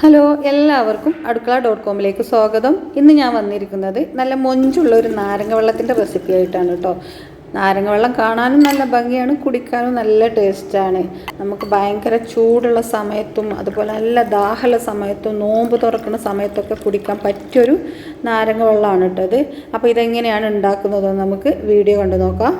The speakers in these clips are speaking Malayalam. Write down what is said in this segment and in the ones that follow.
ഹലോ എല്ലാവർക്കും അടുക്കള ഡോട്ട് കോമിലേക്ക് സ്വാഗതം. ഇന്ന് ഞാൻ വന്നിരിക്കുന്നത് നല്ല മൊഞ്ചുള്ള ഒരു നാരങ്ങ വെള്ളത്തിന്റെ റെസിപ്പി ആയിട്ടാണ് കേട്ടോ. നാരങ്ങ വെള്ളം കാണാനും നല്ല ഭംഗിയാണ് കുടിക്കാനും നല്ല ടേസ്റ്റാണ് നമുക്ക് ഭയങ്കര ചൂടുള്ള സമയത്തും അതുപോലെ നല്ല ദാഹമുള്ള സമയത്തും നോമ്പ് തുറക്കുന്ന സമയത്തൊക്കെ കുടിക്കാൻ പറ്റിയൊരു നാരങ്ങ വെള്ളമാണ് കേട്ടത് അപ്പോൾ ഇതെങ്ങനെയാണ് ഉണ്ടാക്കുന്നതെന്ന് നമുക്ക് വീഡിയോ കണ്ടു നോക്കാം.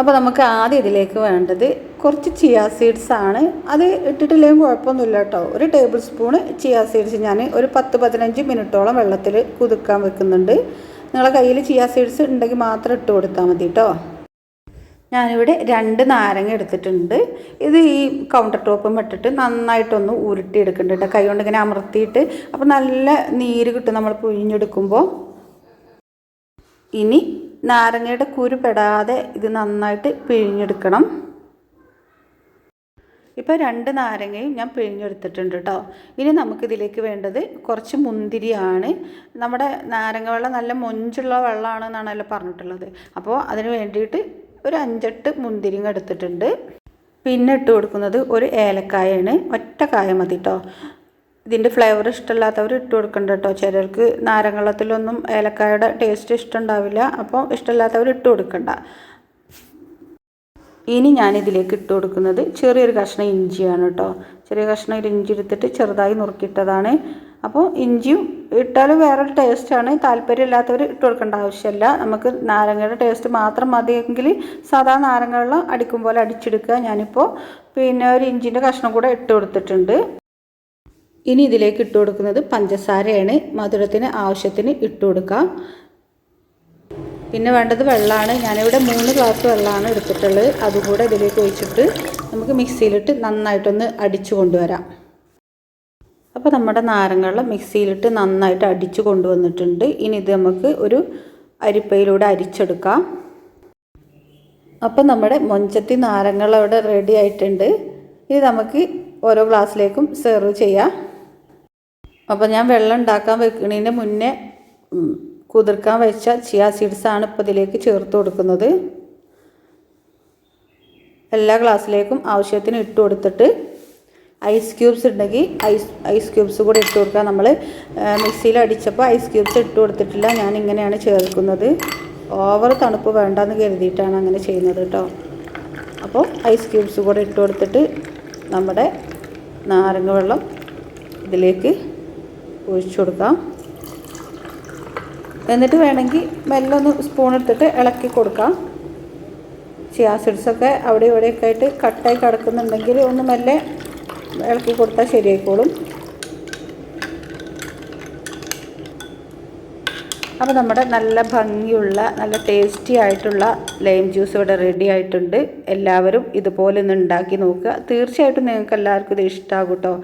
അപ്പോൾ നമുക്ക് ആദ്യം ഇതിലേക്ക് വേണ്ടത് കുറച്ച് ചിയ സീഡ്സ് ആണ്. അത് ഇട്ടിട്ടില്ലെങ്കിൽ കുഴപ്പമൊന്നുമില്ല കേട്ടോ ഒരു ടേബിൾ സ്പൂണ് ചിയ സീഡ്സ് ഞാൻ ഒരു പത്ത് പതിനഞ്ച് മിനിറ്റോളം വെള്ളത്തിൽ കുതിക്കാൻ വെക്കുന്നുണ്ട്. നിങ്ങളെ കയ്യിൽ ചിയ സീഡ്സ് ഉണ്ടെങ്കിൽ മാത്രം ഇട്ട് കൊടുത്താൽ മതി കേട്ടോ ഞാനിവിടെ രണ്ട് നാരങ്ങ എടുത്തിട്ടുണ്ട്. ഇത് ഈ കൗണ്ടർ ടോപ്പും ഇട്ടിട്ട് നന്നായിട്ടൊന്ന് ഉരുട്ടി എടുക്കുന്നുണ്ട് കൈ കൊണ്ട് ഇങ്ങനെ അമർത്തിയിട്ട് അപ്പോൾ നല്ല നീര് കിട്ടും നമ്മൾ പുഴിഞ്ഞെടുക്കുമ്പോൾ ഇനി നാരങ്ങയുടെ കുരു പെടാതെ ഇത് നന്നായിട്ട് പിഴിഞ്ഞെടുക്കണം. ഇപ്പോൾ രണ്ട് നാരങ്ങയും ഞാൻ പിഴിഞ്ഞെടുത്തിട്ടുണ്ട് കേട്ടോ ഇനി നമുക്കിതിലേക്ക് വേണ്ടത് കുറച്ച് മുന്തിരിയാണ്. നമ്മുടെ നാരങ്ങ വെള്ളം നല്ല മൊഞ്ചുള്ള വെള്ളമാണെന്നാണല്ലോ പറഞ്ഞിട്ടുള്ളത്. അപ്പോൾ അതിന് വേണ്ടിയിട്ട് ഒരു അഞ്ചെട്ട് മുന്തിരിങ്ങ എടുത്തിട്ടുണ്ട്. പിന്നെ ഇട്ട് കൊടുക്കുന്നത് ഒരു ഏലക്കായാണ്. ഒറ്റ കായ മതി കേട്ടോ ഇതിന്റെ ഫ്ലേവർ ഇഷ്ടമില്ലാത്തവർ ഇട്ട് കൊടുക്കണ്ട കേട്ടോ ചിലർക്ക് നാരങ്ങളത്തിലൊന്നും ഏലക്കായുടെ ടേസ്റ്റ് ഇഷ്ടമുണ്ടാവില്ല. അപ്പോൾ ഇഷ്ടമില്ലാത്തവർ ഇട്ട് കൊടുക്കണ്ട. ഇനി ഞാൻ ഇതിലേക്ക് ഇട്ട് കൊടുക്കുന്നത് ചെറിയൊരു കഷ്ണം ഇഞ്ചിയാണ് കേട്ടോ. ചെറിയ കഷ്ണം ഒരു ഇഞ്ചി എടുത്തിട്ട് ചെറുതായി നുറുക്കിയിട്ടതാണ്. അപ്പോൾ ഇഞ്ചിയും ഇട്ടാൽ വേറൊരു ടേസ്റ്റാണ് താല്പര്യമില്ലാത്തവർ ഇട്ട് കൊടുക്കേണ്ട ആവശ്യമില്ല. നമുക്ക് നാരങ്ങയുടെ ടേസ്റ്റ് മാത്രം മതിയെങ്കിൽ സാധാ നാരങ്ങ വെള്ളം അടിക്കും പോലെ അടിച്ചെടുക്കുക ഞാനിപ്പോൾ പിന്നെ ഒരു ഇഞ്ചിന്റെ കഷ്ണം കൂടെ ഇട്ട് കൊടുത്തിട്ടുണ്ട്. ഇനി ഇതിലേക്ക് ഇട്ട് കൊടുക്കുന്നത് പഞ്ചസാരയാണ്. മധുരത്തിന് ആവശ്യത്തിന് ഇട്ട് കൊടുക്കാം. പിന്നെ വേണ്ടത് വെള്ളമാണ്. ഞാനിവിടെ മൂന്ന് ഗ്ലാസ് വെള്ളമാണ് എടുത്തിട്ടുള്ളത്. അതുകൂടെ ഇതിലേക്ക് ഒഴിച്ചിട്ട് നമുക്ക് മിക്സിയിലിട്ട് നന്നായിട്ടൊന്ന് അടിച്ചു കൊണ്ടുവരാം. അപ്പോൾ നമ്മുടെ നാരങ്ങ മിക്സിയിലിട്ട് നന്നായിട്ട് അടിച്ചു കൊണ്ടുവന്നിട്ടുണ്ട്. ഇനി ഇത് നമുക്ക് ഒരു അരിപ്പയിലൂടെ അരിച്ചെടുക്കാം. അപ്പോൾ നമ്മുടെ മൊഞ്ചത്തി നാരങ്ങൾ അവിടെ റെഡി ആയിട്ടുണ്ട്. ഇത് നമുക്ക് ഓരോ ഗ്ലാസ്സിലേക്കും സെർവ് ചെയ്യാം. അപ്പോൾ ഞാൻ വെള്ളം ഉണ്ടാക്കാൻ വെക്കുന്നതിന് മുന്നേ കുതിർക്കാൻ വെച്ച ചിയ സീഡ്സാണ് ഇപ്പോൾ ഇതിലേക്ക് ചേർത്ത് കൊടുക്കുന്നത്. എല്ലാ ഗ്ലാസ്സിലേക്കും ആവശ്യത്തിന് ഇട്ട് കൊടുത്തിട്ട് ഐസ് ക്യൂബ്സ് ഉണ്ടെങ്കിൽ ഐസ് ഐസ് ക്യൂബ്സ് കൂടെ ഇട്ട് കൊടുക്കുക നമ്മൾ മിക്സിയിൽ അടിച്ചപ്പോൾ ഐസ് ക്യൂബ്സ് ഇട്ട് കൊടുത്തിട്ടില്ല. ഞാൻ ഇങ്ങനെയാണ് ചേർക്കുന്നത്. ഓവർ തണുപ്പ് വേണ്ടെന്ന് കരുതിയിട്ടാണ് അങ്ങനെ ചെയ്യുന്നത് കേട്ടോ. അപ്പോൾ ഐസ് ക്യൂബ്സ് കൂടെ ഇട്ട് കൊടുത്തിട്ട് നമ്മുടെ നാരങ്ങ വെള്ളം ഇതിലേക്ക് ഒഴിച്ചു കൊടുക്കാം. എന്നിട്ട് വേണമെങ്കിൽ മെല്ലെ ഒന്ന് സ്പൂൺ എടുത്തിട്ട് ഇളക്കി കൊടുക്കാം. ചിയാ സീഡ്സൊക്കെ അവിടെ ഇവിടെയൊക്കെ ആയിട്ട് കട്ടായി കിടക്കുന്നുണ്ടെങ്കിൽ ഒന്ന് മെല്ലെ ഇളക്കി കൊടുത്താൽ ശരിയായിക്കോളും. അപ്പോൾ നമ്മുടെ നല്ല ഭംഗിയുള്ള നല്ല ടേസ്റ്റി ആയിട്ടുള്ള ലൈം ജ്യൂസ് ഇവിടെ റെഡി ആയിട്ടുണ്ട്. എല്ലാവരും ഇതുപോലെ ഒന്ന് ഉണ്ടാക്കി നോക്കുക. തീർച്ചയായിട്ടും നിങ്ങൾക്ക് എല്ലാവർക്കും ഇത് ഇഷ്ടമാകും കേട്ടോ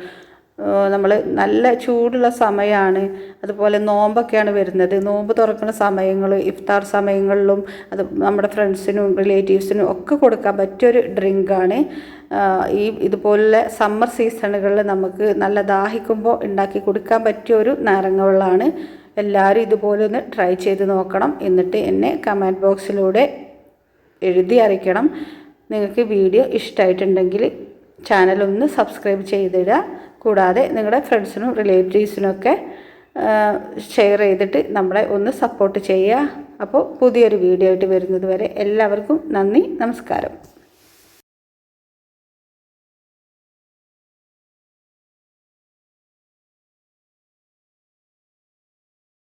നമ്മൾ നല്ല ചൂടുള്ള സമയമാണ് അതുപോലെ നോമ്പൊക്കെയാണ് വരുന്നത്. നോമ്പ് തുറക്കുന്ന സമയങ്ങൾ ഇഫ്താർ സമയങ്ങളിലും അത് നമ്മുടെ ഫ്രണ്ട്സിനും റിലേറ്റീവ്സിനും ഒക്കെ കൊടുക്കാൻ പറ്റിയൊരു ഡ്രിങ്കാണ്. ഈ ഇതുപോലെ സമ്മർ സീസണുകളിൽ നമുക്ക് നല്ല ദാഹിക്കുമ്പോൾ ഉണ്ടാക്കി കൊടുക്കാൻ പറ്റിയ ഒരു നാരങ്ങ വെള്ളമാണ് എല്ലാവരും ഇതുപോലെ ഒന്ന് ട്രൈ ചെയ്ത് നോക്കണം. എന്നിട്ട് എന്നെ കമന്റ് ബോക്സിലൂടെ എഴുതി അറിയിക്കണം. നിങ്ങൾക്ക് വീഡിയോ ഇഷ്ടമായിട്ടുണ്ടെങ്കിൽ ചാനലൊന്ന് സബ്സ്ക്രൈബ് ചെയ്തിടുക. കൂടാതെ നിങ്ങളുടെ ഫ്രണ്ട്സിനും റിലേറ്റീവ്സിനൊക്കെ ഷെയർ ചെയ്തിട്ട് നമ്മളെ ഒന്ന് സപ്പോർട്ട് ചെയ്യുക. അപ്പോൾ പുതിയൊരു വീഡിയോ ആയിട്ട് വരുന്നത് വരെ എല്ലാവർക്കും നന്ദി നമസ്കാരം.